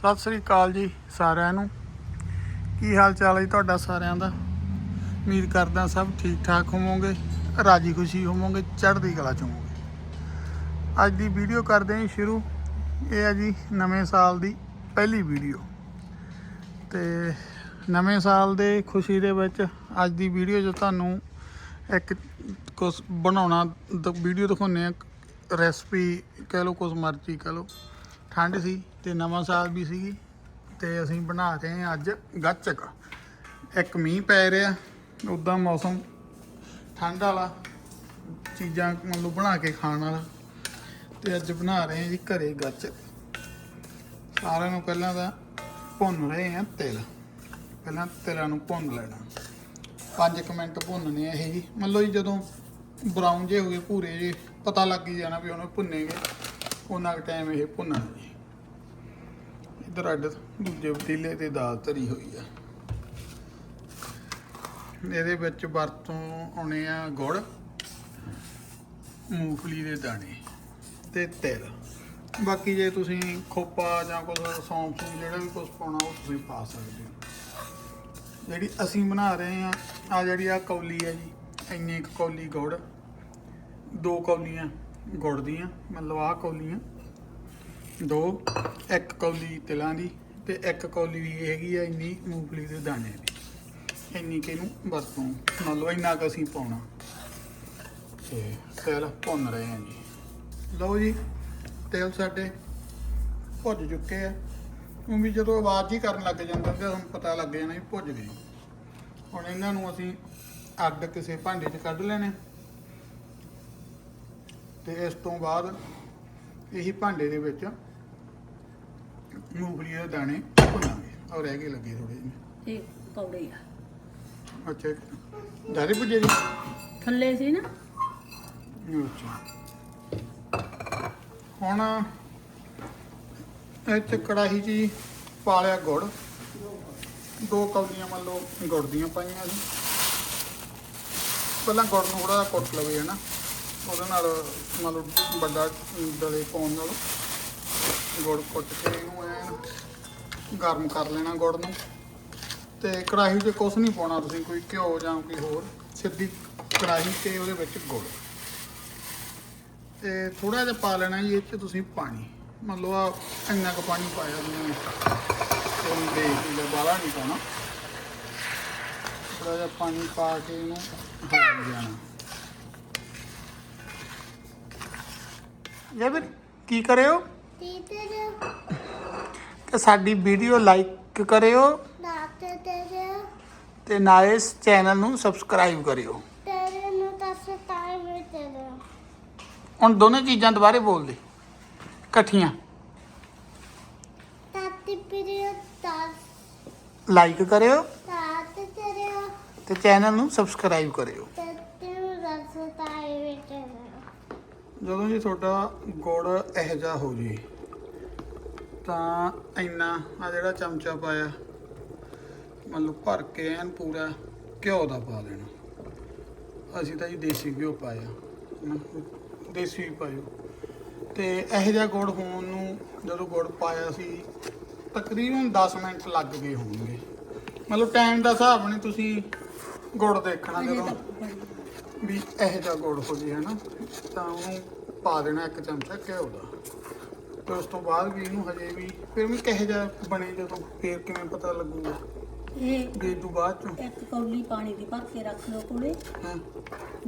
ਸਤਿ ਸ੍ਰੀ ਅਕਾਲ ਜੀ ਸਾਰਿਆਂ ਨੂੰ। ਕੀ ਹਾਲ ਚਾਲ ਹੈ ਜੀ ਤੁਹਾਡਾ ਸਾਰਿਆਂ ਦਾ? ਉਮੀਦ ਕਰਦਾ ਸਭ ਠੀਕ ਠਾਕ ਹੋਵੋਗੇ, ਰਾਜੀ ਖੁਸ਼ੀ ਹੋਵੋਗੇ, ਚੜ੍ਹਦੀ ਕਲਾ ਚ ਹੋਵੋਗੇ। ਅੱਜ ਦੀ ਵੀਡੀਓ ਕਰਦੇ ਹਾਂ ਜੀ ਸ਼ੁਰੂ। ਇਹ ਹੈ ਜੀ ਨਵੇਂ ਸਾਲ ਦੀ ਪਹਿਲੀ ਵੀਡੀਓ। ਤੇ ਨਵੇਂ ਸਾਲ ਦੇ ਖੁਸ਼ੀ ਦੇ ਵਿੱਚ ਅੱਜ ਦੀ ਵੀਡੀਓ 'ਚ ਤੁਹਾਨੂੰ ਇੱਕ ਕੁਝ ਬਣਾਉਣਾ ਵੀਡੀਓ ਦਿਖਾਉਂਦੇ ਆ ਰੈਸਪੀ ਕਹਿ ਲਓ ਕੁਝ ਮਰਜ਼ੀ ਕਹਿ ਲਓ। ਠੰਡ ਸੀ ਤੇ ਨਵਾਂ ਸਾਲ ਵੀ ਸੀਗੀ ਤੇ ਅਸੀਂ ਬਣਾ ਰਹੇ ਹਾਂ ਅੱਜ ਗੱਚਕ। ਇੱਕ ਮੀਂਹ ਪੈ ਰਿਹਾ ਉਦਾਂ ਮੌਸਮ ਠੰਡ ਵਾਲਾ, ਚੀਜ਼ਾਂ ਮਤਲਬ ਬਣਾ ਕੇ ਖਾਣ ਵਾਲਾ। ਤੇ ਅੱਜ ਬਣਾ ਰਹੇ ਹਾਂ ਜੀ ਘਰੇ ਗੱਚਕ। ਸਾਰਿਆਂ ਨੂੰ ਪਹਿਲਾਂ ਤਾਂ ਭੁੰਨ ਰਹੇ ਹਾਂ ਤਿਲ। ਪਹਿਲਾਂ ਤਿਲਾਂ ਨੂੰ ਭੁੰਨ ਲੈਣਾ। 5 ਮਿੰਟ ਭੁੰਨਣੇ ਆ ਇਹ ਜੀ। ਮਤਲਬ ਜੀ ਜਦੋਂ ਬਰਾਊਨ ਜੇ ਹੋ ਗਏ, ਭੂਰੇ ਜੇ, ਪਤਾ ਲੱਗ ਹੀ ਜਾਣਾ ਵੀ ਉਹਨੂੰ ਭੁੰਨੇਗੇ। ਉਹਨਾਂ ਕੁ ਟਾਈਮ ਇਹ ਭੁੰਨਣਾ ਜੀ ਇਧਰ ਅੱਡ ਦੂਜੇ ਪਤੀਲੇ ਤੇ ਦਾਲ ਧਰੀ ਹੋਈ ਆ। ਇਹਦੇ ਵਿੱਚ ਵਰਤੋਂ ਆਉਣੇ ਆ ਗੁੜ, ਮੂੰਗਫਲੀ ਦੇ ਦਾਣੇ ਤੇ ਤਿਲ। ਬਾਕੀ ਜੇ ਤੁਸੀਂ ਖੋਪਾ ਜਾਂ ਕੁਝ ਸੌਂਫ ਜਿਹੜਾ ਵੀ ਕੁਝ ਪਾਉਣਾ ਉਹ ਤੁਸੀਂ ਪਾ ਸਕਦੇ ਹੋ। ਜਿਹੜੀ ਅਸੀਂ ਬਣਾ ਰਹੇ ਆ ਆ ਜਿਹੜੀ ਆ ਕੌਲੀ ਹੈ ਜੀ, ਇੰਨੀ ਇੱਕ ਕੌਲੀ ਗੁੜ, ਦੋ ਕੌਲੀਆਂ ਗੁੜ ਦੀਆਂ, ਮਤਲਬ ਆ ਕੌਲੀਆਂ। ਦੋ, ਇੱਕ ਕੌਲੀ ਤਿਲਾਂ ਦੀ ਤੇ ਇੱਕ ਕੌਲੀ ਵੀ ਹੈਗੀ ਆ ਇੰਨੀ ਮੂੰਗਫਲੀ ਦੇ ਦਾਣੇ ਦੀ। ਇੰਨੀ ਕਿ ਇਹਨੂੰ ਵਰਤੋਂ। ਮੰਨ ਲਓ ਇੰਨਾ ਕੁ ਅਸੀਂ ਪਾਉਣਾ। ਤੇ ਤਿਲ ਭੁੰਨ ਰਹੇ ਹਾਂ ਜੀ। ਲਓ ਜੀ, ਤਿਲ ਸਾਡੇ ਭੁੱਜ ਚੁੱਕੇ ਆ। ਉਹ ਵੀ ਜਦੋਂ ਆਵਾਜ਼ ਹੀ ਕਰਨ ਲੱਗ ਜਾਂਦਾ ਤੇ ਤੁਹਾਨੂੰ ਪਤਾ ਲੱਗ ਜਾਣਾ ਵੀ ਭੁੱਜ ਗਏ। ਹੁਣ ਇਹਨਾਂ ਨੂੰ ਅਸੀਂ ਅੱਡ ਕਿਸੇ ਭਾਂਡੇ 'ਚ ਕੱਢ ਲੈਣੇ। ਤੇ ਇਸ ਤੋਂ ਬਾਅਦ ਇਹੀ ਭਾਂਡੇ ਦੇ ਵਿੱਚ ਮੂੰਗਫਲੀ ਦੇ ਦਾਣੇ ਭੁੰਨਾਂਗੇ। ਔਰ ਰਹਿ ਗਏ ਲੱਗੇ ਥੋੜੇ ਜਿਹੇ। ਇਹ ਕੌੜੇ ਆ। ਅੱਛਾ ਜੀ ਥੱਲੇ ਸੀ ਨਾ। ਅੱਛਾ। ਹੁਣ ਚ ਕੜਾਹੀ 'ਚ ਜੀ ਪਾ ਲਿਆ ਗੁੜ। ਦੋ ਕੌਲੀਆਂ ਮੰਨ ਲਓ ਗੁੜ ਦੀਆਂ ਪਾਈਆਂ ਸੀ। ਪਹਿਲਾਂ ਗੁੜ ਨੂੰ ਥੋੜਾ ਜਿਹਾ ਕੁੱਟ ਲਵੇ ਹੈ ਨਾ ਉਹਦੇ ਨਾਲ ਮੰਨ ਲਓ ਵੱਡਾ ਡਲੇ ਪਾਉਣ ਨਾਲ ਗੁੜ ਕੁੱਟ ਕੇ ਇਹਨੂੰ ਗਰਮ ਕਰ ਲੈਣਾ ਗੁੜ ਨੂੰ। ਤੇ ਕੜਾਹੀ 'ਚ ਕੁਛ ਨਹੀਂ ਪਾਉਣਾ ਤੁਸੀਂ, ਕੋਈ ਘਿਓ ਜਾਂ ਕੋਈ ਹੋਰ। ਸਿੱਧੀ ਕੜਾਹੀ ਤੇ ਉਹਦੇ ਵਿੱਚ ਗੁੜ। ਤੇ ਥੋੜਾ ਜਿਹਾ ਪਾ ਲੈਣਾ ਜੀ, ਇਹ 'ਚ ਤੁਸੀਂ ਪਾਣੀ। ਮੰਨ ਲਓ ਆ ਇੰਨਾ ਕੁ ਪਾਣੀ ਪਾਇਆ ਜਿਵੇਂ ਉਹਨੂੰ ਦੇ ਕੇ ਬਾਲਾ ਨਹੀਂ ਪਾਉਣਾ। ਥੋੜਾ ਜਿਹਾ ਪਾਣੀ ਪਾ ਕੇ ਇਹਨੂੰ ਹਿਲਾ ਜਾਣਾ ਇਹ ਵੀ ਕੀ ਕਰਿਓ? ਟੀਚਰ ਤੇ ਸਾਡੀ ਵੀਡੀਓ ਲਾਈਕ ਕਰਿਓ ਡਾਕਟਰ ਤੇਰੇ ਤੇ ਨਾਲ ਇਸ ਚੈਨਲ ਨੂੰ ਸਬਸਕ੍ਰਾਈਬ ਕਰਿਓ। ਤੇਰੇ ਨੂੰ ਦੱਸ ਟਾਈਮ ਤੇਰੇ ਹੁਣ ਦੋਨੇ ਚੀਜ਼ਾਂ ਦੁਬਾਰੇ ਬੋਲ ਦੇ। ਇਕੱਠੀਆਂ। ਤਾਤੀ ਪੀਰੀਅਡ ਦਸ ਲਾਈਕ ਕਰਿਓ ਤਾਤ ਤੇਰੇ ਤੇ ਚੈਨਲ ਨੂੰ ਸਬਸਕ੍ਰਾਈਬ ਕਰਿਓ। ਤੇਰੇ ਨੂੰ ਦੱਸ ਟਾਈਮ ਤੇਰੇ ਜਦੋਂ ਜੀ ਤੁਹਾਡਾ ਗੁੜ ਇਹੋ ਜਿਹਾ ਹੋ ਜੀ। ਤਾਂ ਇੰਨਾ ਆ ਜਿਹੜਾ ਚਮਚਾ ਪਾਇਆ। ਮੰਨ ਲਓ ਭਰ ਕੇ ਐਨ ਪੂਰਾ ਘਿਓ ਦਾ ਪਾ ਦੇਣਾ। ਅਸੀਂ ਤਾਂ ਜੀ ਦੇਸੀ ਘਿਓ ਪਾਇਆ। ਦੇਸੀ ਵੀ ਪਾਇਓ। ਤੇ ਇਹੋ ਜਿਹਾ ਗੁੜ ਹੋਣ ਨੂੰ ਜਦੋਂ ਗੁੜ ਪਾਇਆ ਸੀ ਤਕਰੀਬਨ 10 ਮਿੰਟ ਲੱਗ ਗਏ ਹੋਣਗੇ। ਮਤਲਬ ਟਾਈਮ ਦਾ ਹਿਸਾਬ ਨਹੀਂ ਤੁਸੀਂ ਗੁੜ ਦੇਖਣਾ ਜਦੋਂ ਵੀ ਇਹੋ ਜਿਹਾ ਗੁੜ ਹੋ ਜੇ ਹਨਾ। ਤਾਂ ਉਹਨੂੰ ਪਾ ਦੇਣਾ ਇੱਕ ਚਮਚਾ ਘਿਓ ਦਾ। ਤੇ ਉਸ ਤੋਂ ਬਾਅਦ ਵੀ ਇਹਨੂੰ ਹਜੇ ਵੀ ਫਿਰ ਵੀ ਕਿਹੋ ਜਿਹਾ ਬਣੇ ਜਦੋਂ ਫੇਰ ਕਿਵੇਂ ਪਤਾ ਲੱਗੂਗਾ? ਇਹ ਵੀ ਤੋਂ ਬਾਅਦ ਚੋਂ? ਇੱਕ ਕੌਲੀ ਪਾਣੀ ਦੀ ਭਰ ਕੇ ਰੱਖ ਲਓ ਕੋਲੇ। ਹਾਂ।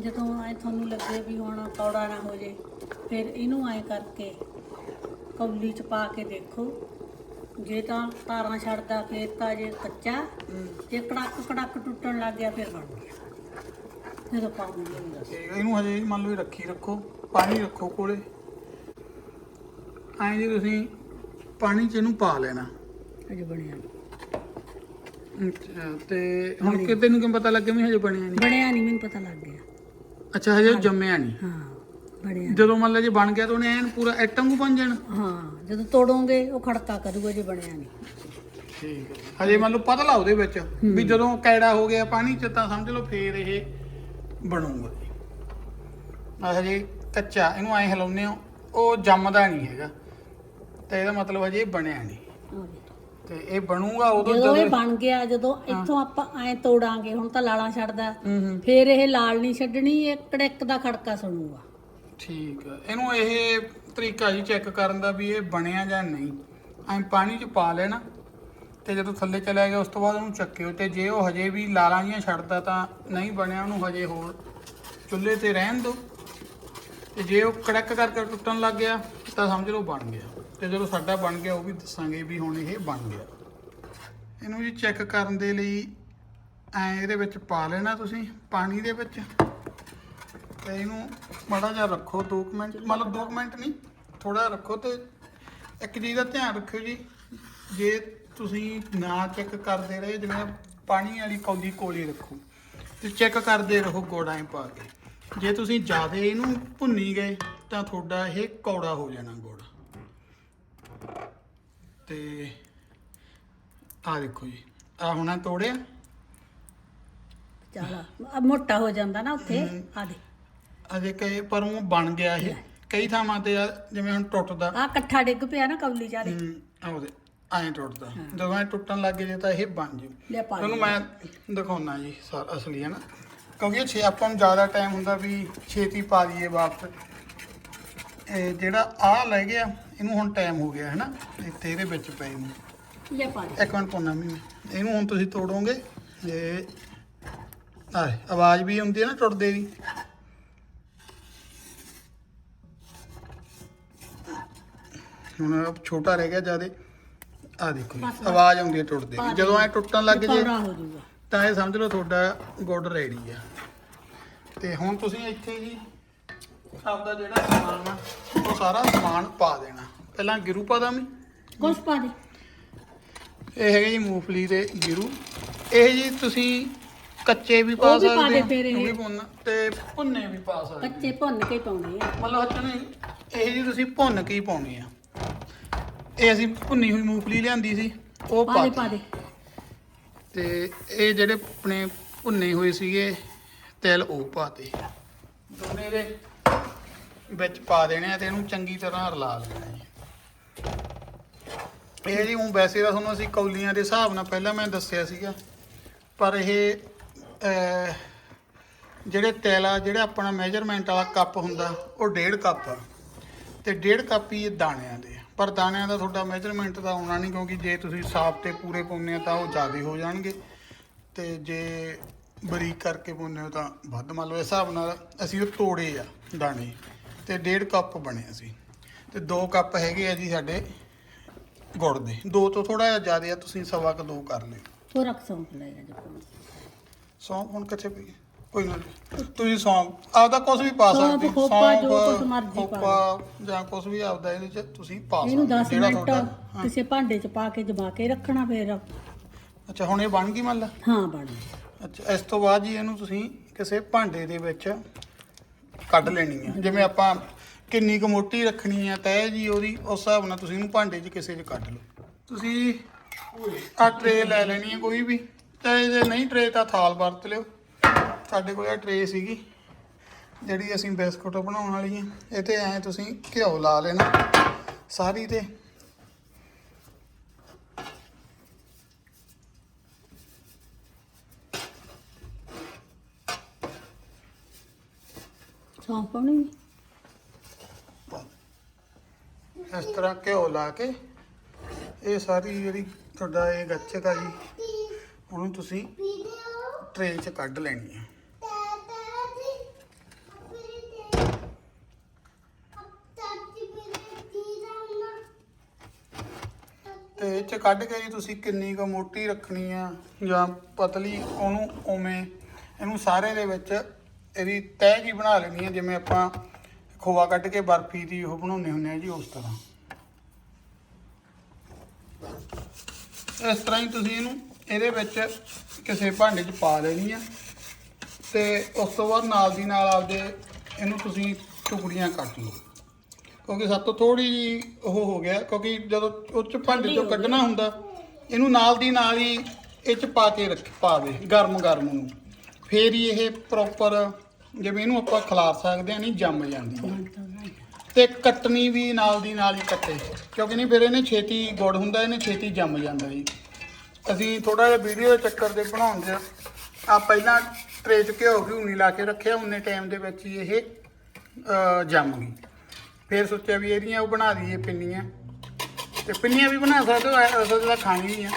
ਜਦੋਂ ਐ ਤੁਹਾਨੂੰ ਲੱਗੇ ਵੀ ਹੁਣ ਕੌੜਾ ਨਾ ਹੋ ਜੇ ਫਿਰ ਇਹਨੂੰ ਐ ਕਰਕੇ ਕੌਲੀ ਚ ਪਾ ਕੇ ਦੇਖੋ। ਜੇ ਤਾਂ ਤਾਰਾਂ ਛੱਡਦਾ ਫਿਰ ਤਾਂ ਜੇ ਕੱਚਾ ਜੇ ਕੜਕ ਕੜਕ ਟੁੱਟਣ ਲੱਗ ਗਿਆ ਫਿਰ ਬਣ ਗਿਆ। ਜਦੋਂ ਪਾਉਂਗੇ। ਤੇ ਇਹਨੂੰ ਹਜੇ ਮੰਨ ਲਓ ਵੀ ਰੱਖੀ ਰੱਖੋ ਪਾਣੀ ਰੱਖੋ ਕੋਲੇ। ਐਂ ਜੀ ਤੁਸੀਂ ਪਾਣੀ ਚ ਇਹਨੂੰ ਪਾ ਲੈਣਾ। ਅਜੇ ਬਣਿਆ। ਨੀ। ਅੱਛਾ ਤੇ ਹੁਣ ਕਿਤੇ ਨੂੰ ਕਿਵੇਂ ਪਤਾ ਲੱਗੇ ਵੀ ਹਜੇ ਬਣਿਆ ਨਹੀਂ? ਬਣਿਆ ਨਹੀਂ ਮੈਨੂੰ ਪਤਾ ਲੱਗ ਗਿਆ। ਅੱਛਾ ਹਜੇ ਜੰਮਿਆ ਨਹੀਂ। ਹਾਂ ਬਣਿਆ ਜਦੋਂ ਮੰਨ ਲਓ ਜੇ ਬਣ ਗਿਆ ਤਾਂ ਉਹਨੇ ਐਨ ਪੂਰਾ ਐਟਮ ਨੂੰ ਬਣ ਜਾਣਾ। ਹਾਂ ਜਦੋਂ ਤੋੜੋਗੇ ਉਹ ਖੜਕਾ ਕਰੂਗਾ ਜੇ ਬਣਿਆ ਨਹੀਂ। ਠੀਕ ਹੈ। ਹਜੇ ਮੰਨ ਲਓ ਪਤਲਾ ਉਹਦੇ ਵਿੱਚ ਵੀ ਜਦੋਂ ਕੈੜਾ ਹੋ ਗਿਆ ਪਾਣੀ ਚ ਤਾਂ ਸਮਝ ਲਓ ਫੇਰ ਇਹ ਬਣੂਗਾ। ਹਜੇ ਕੱਚਾ ਇਹਨੂੰ ਐ ਹਿਲਾਉਂਦੇ ਹੋ ਉਹ ਜੰਮਦਾ ਨਹੀਂ ਹੈਗਾ। ਤੇ ਇਹਦਾ ਮਤਲਬ ਹਜੇ ਬਣਿਆ ਨਹੀਂ। ਤੇ ਇਹ ਬਣੂਗਾ ਉਦੋਂ ਜਦੋਂ ਇਹ ਬਣ ਗਿਆ ਜਦੋਂ ਇੱਥੋਂ ਆਪਾਂ ਐ ਤੋੜਾਂਗੇ ਹੁਣ ਤਾਂ ਲਾਲਾਂ ਛੱਡਦਾ। ਫਿਰ ਇਹ ਲਾਲ ਨਹੀਂ ਛੱਡਣੀ ਇਹ ਕੜਕ ਦਾ ਖੜਕਾ ਸੁਣੂਗਾ। ਠੀਕ ਹੈ ਇਹਨੂੰ ਇਹ ਤਰੀਕਾ ਜੀ ਚੈੱਕ ਕਰਨ ਦਾ ਵੀ ਇਹ ਬਣਿਆ ਜਾਂ ਨਹੀਂ। ਐਂ ਪਾਣੀ 'ਚ ਪਾ ਲੈਣਾ ਤੇ ਜਦੋਂ ਥੱਲੇ ਚਲਾ ਗਿਆ ਉਸ ਤੋਂ ਬਾਅਦ ਉਹਨੂੰ ਚੱਕਿਓ। ਤੇ ਜੇ ਉਹ ਹਜੇ ਵੀ ਲਾਲਾਂ ਜੀਆਂ ਛੱਡਦਾ ਤਾਂ ਨਹੀਂ ਬਣਿਆ ਉਹਨੂੰ ਹਜੇ ਹੋਰ ਚੁੱਲ੍ਹੇ ਤੇ ਰਹਿਣ ਦਿਓ। ਤੇ ਜੇ ਉਹ ਕੜਕ ਕਰਕੇ ਟੁੱਟਣ ਲੱਗ ਗਿਆ ਤਾਂ ਸਮਝ ਲਓ ਬਣ ਗਿਆ। ਤੇ ਜਦੋਂ ਸਾਡਾ ਬਣ ਗਿਆ, ਉਹ ਵੀ ਦੱਸਾਂਗੇ ਵੀ ਹੁਣ ਇਹ ਬਣ ਗਿਆ। ਇਹਨੂੰ ਜੀ ਚੈੱਕ ਕਰਨ ਦੇ ਲਈ ਐ ਇਹਦੇ ਵਿੱਚ ਪਾ ਲੈਣਾ ਤੁਸੀਂ, ਪਾਣੀ ਦੇ ਵਿੱਚ। ਤੇ ਇਹਨੂੰ ਮਾੜਾ ਜਿਹਾ ਰੱਖੋ 2 ਮਿੰਟ, ਮਤਲਬ 2 ਮਿੰਟ ਨਹੀਂ ਥੋੜਾ ਰੱਖੋ ਤੇ ਇੱਕ ਚੀਜ਼ ਦਾ ਧਿਆਨ ਰੱਖਿਓ ਜੀ। ਜੇ ਤੁਸੀਂ ਨਾ ਚੈੱਕ ਕਰਦੇ ਰਹੇ, ਜਿਵੇਂ ਪਾਣੀ ਵਾਲੀ ਕੌਲੀ ਕੋਲੀ ਰੱਖੋ, ਤੇ ਚੈੱਕ ਕਰਦੇ ਰਹੋ ਗੋੜਾਂ ਪਾ ਕੇ। ਜੇ ਤੁਸੀਂ ਜ਼ਿਆਦਾ ਇਹਨੂੰ ਭੁੰਨੀ ਗਏ, ਤਾਂ ਤੁਹਾਡਾ ਇਹ ਕੌੜਾ ਹੋ ਜਾਣਾ ਗੁੜ। ਤੇ ਆ ਦੇਖੋ ਜੀ ਆ ਹੁਣਾ ਤੋੜਿਆ। ਚੱਲ ਆ ਮੋਟਾ ਹੋ ਜਾਂਦਾ ਨਾ ਉੱਥੇ। ਆ ਦੇ ਅਜੇ ਕਈ ਪਰ ਉਹ ਬਣ ਗਿਆ ਇਹ। ਕਈ ਥਾਵਾਂ ਤੇ ਆ ਜਿਵੇਂ ਹੁਣ ਟੁੱਟਦਾ। ਆ ਇਕੱਠਾ ਡਿੱਗ ਪਿਆ ਨਾ ਕੌਲੀ ਚਾਰੇ ਆਉਦੇ ਐਂ ਟੁੱਟਦਾ। ਜਦੋਂ ਐਂ ਟੁੱਟਣ ਲੱਗ ਜੇ ਤਾਂ ਇਹ ਬਣ ਜੂ ਲੈ ਪਾ ਤੁਹਾਨੂੰ ਮੈਂ ਦਿਖਾਉਣਾ ਜੀ ਸਾਰ ਅਸਲੀ ਹੈ ਨਾ। ਕਿਉਂਕਿ ਇਹ ਛੇ ਆਪਾਂ ਨੂੰ ਜ਼ਿਆਦਾ ਟਾਈਮ ਹੁੰਦਾ ਵੀ ਛੇਤੀ ਪਾ ਦਈਏ ਵਾਪਸ। ਇਹ ਜਿਹੜਾ ਆ ਲੈ ਗਿਆ ਇਹਨੂੰ ਹੁਣ ਟਾਈਮ ਹੋ ਗਿਆ ਹੈ ਨਾ ਇੱਥੇ ਇਹਦੇ ਵਿੱਚ ਪਏ ਨੂੰ। ਲੈ ਪਾ ਦੇ। ਇੱਕ ਮਿੰਟ ਪਾਉਣਾ ਮੈਂ। ਇਹਨੂੰ ਹੁਣ ਤੁਸੀਂ ਤੋੜੋਗੇ ਇਹ ਆ ਆਵਾਜ਼ ਵੀ ਆਉਂਦੀ ਹੈ ਨਾ ਟੁੱਟਦੇ ਦੀ। ਹੁਣ ਛੋਟਾ ਰਹਿ ਗਿਆ ਜਿਆਦੇ। ਆ ਦੇਖੋ ਜੀ। ਆਵਾਜ਼ ਆਉਂਦੀ ਹੈ ਟੁੱਟਦੇ ਦੀ। ਜਦੋਂ ਐ ਟੁੱਟਣ ਲੱਗ ਜੇ ਕੌੜਾ ਹੋ ਜਾਊਗਾ। ਤਾਂ ਇਹ ਸਮਝ ਲਓ ਤੁਹਾਡਾ ਗੁੜ ਰੈਡੀ ਆ। ਤੇ ਹੁਣ ਤੁਸੀਂ ਇੱਥੇ ਜੀ ਆਪਦਾ ਜਿਹੜਾ ਸਮਾਨ ਆ ਉਹ ਸਾਰਾ ਸਮਾਨ ਪਾ ਦੇਣਾ। ਪਹਿਲਾਂ ਗਿਰੂ ਪਾ ਦਾਂ ਮੈਂ? ਕੁਛ ਪਾ ਦੇ। ਇਹ ਹੈਗੇ ਜੀ ਮੂੰਗਫਲੀ ਦੇ ਗਿਰੂ। ਇਹ ਜੀ ਤੁਸੀਂ ਕੱਚੇ ਵੀ ਪਾ ਉਹ ਵੀ ਪਾ ਸਕਦੇ ਦੇ ਹੋ ਫਿਰ ਇਹ। ਉਹ ਵੀ ਭੁੰਨ ਤੇ ਭੁੰਨੇ ਵੀ ਪਾ ਸਕਦੇ ਹੋ। ਕੱਚੇ ਭੁੰਨ ਕੇ ਪਾਉਣੇ ਆ। ਮਤਲਬ ਹੱਥ ਇਹ ਜੀ ਤੁਸੀਂ ਭੁੰਨ ਕੇ ਹੀ ਪਾਉਣੀ ਆ। ਇਹ ਅਸੀਂ ਭੁੰਨੀ ਹੋਈ ਮੂੰਗਫਲੀ ਲਿਆਂਦੀ ਸੀ ਉਹ ਪਾ ਪਾ ਦੇ ਪਾ ਦੇ। ਤੇ ਇਹ ਜਿਹੜੇ ਆਪਣੇ ਭੁੰਨੇ ਹੋਏ ਸੀਗੇ ਤਿਲ ਉਹ ਪਾਤੇ। ਦੋਨੇ ਦੇ ਵਿੱਚ ਪਾ ਦੇਣੇ ਆ ਤੇ ਇਹਨੂੰ ਚੰਗੀ ਤਰ੍ਹਾਂ ਰਲਾ ਲੈਣਾ ਜੀ। ਇਹ ਜੀ ਉਹ ਵੈਸੇ ਤਾਂ ਤੁਹਾਨੂੰ ਅਸੀਂ ਕੌਲੀਆਂ ਦੇ ਹਿਸਾਬ ਨਾਲ ਪਹਿਲਾਂ ਮੈਂ ਦੱਸਿਆ ਸੀਗਾ, ਪਰ ਇਹ ਜਿਹੜੇ ਤਿਲ ਜਿਹੜਾ ਆਪਣਾ ਮੈਜਰਮੈਂਟ ਵਾਲਾ ਕੱਪ ਹੁੰਦਾ, ਉਹ ਡੇਢ ਕੱਪ ਆ। ਤੇ ਡੇਢ ਕੱਪ ਹੀ ਇਹ ਦਾਣਿਆਂ ਦੇ ਪਰ ਦਾਣਿਆਂ ਦਾ ਤੁਹਾਡਾ ਮੈਜਰਮੈਂਟ ਤਾਂ ਆਉਣਾ ਨਹੀਂ, ਕਿਉਂਕਿ ਜੇ ਤੁਸੀਂ ਸਾਫ਼ ਤੇ ਪੂਰੇ ਪਾਉਂਦੇ ਆ ਤਾਂ ਉਹ ਜ਼ਿਆਦਾ ਹੋ ਜਾਣਗੇ। ਤੇ ਜੇ ਬਰੀਕ ਕਰਕੇ ਪਾਉਂਦੇ ਹੋ ਤਾਂ ਵੱਧ ਮੰਨ ਲਓ, ਇਸ ਹਿਸਾਬ ਨਾਲ ਅਸੀਂ ਉਹ ਤੋੜੇ ਆ ਦਾਣੇ। ਤੇ ਡੇਢ ਕੱਪ ਬਣੇ ਸੀ ਤੇ 2 ਕੱਪ ਹੈਗੇ ਆ ਜੀ ਸਾਡੇ ਗੁੜ ਦੇ ਦੋ ਤੋਂ ਥੋੜਾ ਜਿਹਾ ਜ਼ਿਆਦਾ ਆ ਤੁਸੀਂ ਸਵਾ ਕੁ ਦੋ ਕਰ ਲਿਓ ਉਹ ਰੱਖ ਸੌਂਪ ਲੈ ਜਾ ਸੌਂਫ ਹੁਣ ਕਿੱਥੇ ਪਈ ਹੈ? ਕੋਈ ਨਾ ਤੁਸੀਂ ਸੌਂਫ ਆਪਦਾ ਕੁਝ ਵੀ ਪਾ ਸੌਂਫ, ਸਕਦੇ ਹੋ। ਖੋਪਾ, ਜੋ ਕੁਛ ਮਰਜ਼ੀ ਪਾ ਖੋਪਾ ਜਾਂ ਕੁਝ ਵੀ ਆਪਦਾ ਇਹਦੇ ਚ ਤੁਸੀਂ ਪਾ ਇਹਨੂੰ ਸਕਦੇ ਹੋ, 10 ਜਿਹੜਾ ਮਿੰਟ ਤੁਹਾਡਾ ਹਾਂ। ਕਿਸੇ ਭਾਂਡੇ 'ਚ ਪਾ ਕੇ ਜਮਾ ਕੇ ਰੱਖਣਾ ਫਿਰ ਅੱਛਾ ਹੁਣ ਇਹ ਬਣ ਗਈ ਮੰਨ ਲਾ ਹਾਂ ਬਣ ਗਿਆ। ਅੱਛਾ ਇਸ ਤੋਂ ਬਾਅਦ ਜੀ ਇਹਨੂੰ ਤੁਸੀਂ ਕਿਸੇ ਭਾਂਡੇ ਦੇ ਵਿੱਚ ਕੱਢ ਲੈਣੀ ਹੈ ਜਿਵੇਂ ਆਪਾਂ ਕਿੰਨੀ ਕੁ ਮੋਟੀ ਰੱਖਣੀ ਹੈ ਤੈਅ ਜੀ ਉਹਦੀ, ਉਸ ਹਿਸਾਬ ਨਾਲ ਤੁਸੀਂ ਇਹਨੂੰ ਭਾਂਡੇ 'ਚ ਕਿਸੇ 'ਚ ਕੱਢ ਲਓ। ਤੁਸੀਂ ਆ ਟਰੇ ਲੈ ਲੈਣੀ ਹੈ ਕੋਈ ਵੀ। ਤੇ ਜੇ ਨਹੀਂ ਟਰੇ ਤਾਂ ਥਾਲ ਵਰਤ ਲਿਓ। ਸਾਡੇ ਕੋਲ ਇਹ ਟਰੇ ਸੀਗੀ, ਜਿਹੜੀ ਅਸੀਂ ਬਿਸਕੁਟ ਬਣਾਉਣ ਵਾਲੀ ਹੈ ਇਹ ਤੇ ਐ ਤੁਸੀਂ ਘਿਓ ਲਾ ਲੈਣਾ। ਸਾਰੀ ਤੇ ਸੌਂਪ ਪਾਉਣੀ ਇਸ ਤਰ੍ਹਾਂ ਘਿਓ ਲਾ ਕੇ ਇਹ ਸਾਰੀ ਜਿਹੜੀ ਤੁਹਾਡਾ ਇਹ ਗੱਚਕ ਆ ਜੀ, ਉਹਨੂੰ ਤੁਸੀਂ ਵੀਡੀਓ ਟ੍ਰੇ 'ਚ ਕੱਢ ਲੈਣੀ ਹੈ ਤੇ ਇਹ 'ਚ ਕੱਢ ਕੇ ਜੀ ਤੁਸੀਂ ਕਿੰਨੀ ਕੁ ਮੋਟੀ ਰੱਖਣੀ ਆ ਜਾਂ ਪਤਲੀ, ਉਹਨੂੰ ਉਵੇਂ, ਇਹਨੂੰ ਸਾਰੇ ਦੇ ਵਿੱਚ ਇਹਦੀ ਤਹਿ ਜੀ ਬਣਾ ਲੈਣੀ ਹੈ ਜਿਵੇਂ ਆਪਾਂ ਖੋਆ ਕੱਢ ਕੇ ਬਰਫੀ ਦੀ ਉਹ ਬਣਾਉਂਦੇ ਹੁੰਦੇ ਆ ਜੀ ਉਸ ਤਰ੍ਹਾਂ। ਇਸ ਤਰ੍ਹਾਂ ਹੀ ਤੁਸੀਂ ਇਹਨੂੰ ਇਹਦੇ ਵਿੱਚ ਕਿਸੇ ਭਾਂਡੇ 'ਚ ਪਾ ਲੈਣੀ ਆ ਤੇ ਉਸ ਤੋਂ ਬਾਅਦ ਨਾਲ ਦੀ ਨਾਲ ਆਪਦੇ ਇਹਨੂੰ ਤੁਸੀਂ ਟੁਕੜੀਆਂ ਕੱਟ ਲਓ। ਕਿਉਂਕਿ ਸਭ ਤੋਂ ਥੋੜੀ ਜੀ ਉਹ ਹੋ ਗਿਆ ਕਿਉਂਕਿ ਜਦੋਂ ਉਹ ਚ ਭਾਂਡੇ ਚੋਂ ਕੱਢਣਾ ਹੁੰਦਾ ਇਹਨੂੰ ਨਾਲ ਦੀ ਨਾਲ ਹੀ ਇਹ ਚ ਪਾ ਕੇ ਰੱਖ ਪਾਵੇ ਗਰਮ ਗਰਮ ਨੂੰ। ਫੇਰ ਹੀ ਇਹ ਪ੍ਰੋਪਰ ਜਿਵੇਂ ਇਹਨੂੰ ਆਪਾਂ ਖਿਲਾਰ ਸਕਦੇ ਆ ਨਹੀਂ ਜੰਮ ਜਾਂਦੀ। ਹੈ ਤੇ ਕੱਟਣੀ ਵੀ ਨਾਲ ਦੀ ਨਾਲ ਹੀ ਕੱਟੇ। ਕਿਉਂਕਿ ਨਹੀਂ, ਫਿਰ ਇਹਨੇ ਛੇਤੀ ਗੁੜ ਹੁੰਦਾ, ਇਹਨੇ ਛੇਤੀ ਜੰਮ ਜਾਂਦਾ ਜੀ। ਅਸੀਂ ਥੋੜਾ ਜਿਹਾ ਵੀਡੀਓ ਦੇ ਚੱਕਰ ਦੇ ਬਣਾਉਣ ਦੇ ਆ। ਪਹਿਲਾਂ ਟਰੇ 'ਚ ਘਿਓ ਘਿਓ ਨਹੀਂ ਲਾ ਕੇ ਰੱਖਿਆ, ਉਨੇ ਟਾਈਮ ਦੇ ਵਿੱਚ ਹੀ ਇਹ ਜੰਮ ਗਈ। ਫਿਰ ਸੋਚਿਆ ਵੀ ਇਹਦੀਆਂ ਉਹ ਬਣਾ ਦਈਏ ਪਿੰਨੀਆਂ। ਤੇ ਪਿੰਨੀਆਂ ਵੀ ਬਣਾ ਸਕਦੇ ਹੋ ਅਸਲ 'ਚ ਤਾਂ ਖਾਣੀ ਵੀ ਆ।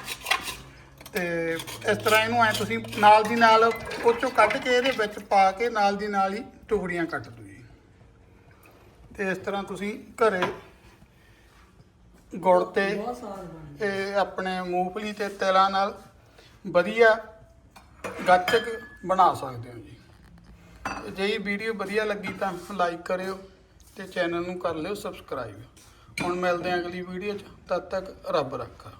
ਤੇ ਇਸ ਤਰ੍ਹਾਂ ਇਹਨੂੰ ਐ ਤੁਸੀਂ ਨਾਲ ਦੀ ਨਾਲ ਉਹ ਚੋਂ ਕੱਢ ਕੇ ਇਹਦੇ ਵਿੱਚ ਪਾ ਕੇ ਨਾਲ ਦੀ ਨਾਲ ਹੀ ਟੁਕੜੀਆਂ ਕੱਟ ਦਿਓ ਜੀ। ਤੇ ਇਸ ਤਰ੍ਹਾਂ ਤੁਸੀਂ ਘਰੇ ਗੁੜ ਤੇ ਇਹ ਆਪਣੇ ਮੂੰਗਫਲੀ ਤੇ ਤਿਲਾਂ ਨਾਲ ਵਧੀਆ ਗੱਚਕ ਬਣਾ ਸਕਦੇ ਹੋ ਜੀ। ਤੇ ਜੇ ਇਹ ਵੀਡੀਓ ਵਧੀਆ ਲੱਗੀ ਤਾਂ ਲਾਈਕ ਕਰਿਓ ਤੇ ਚੈਨਲ ਨੂੰ ਕਰ ਲਿਓ ਸਬਸਕ੍ਰਾਈਬ। ਹੁਣ ਮਿਲਦੇ ਹਾਂ ਅਗਲੀ ਵੀਡੀਓ 'ਚ। ਤਦ ਤੱਕ ਰੱਬ ਰੱਖਾ।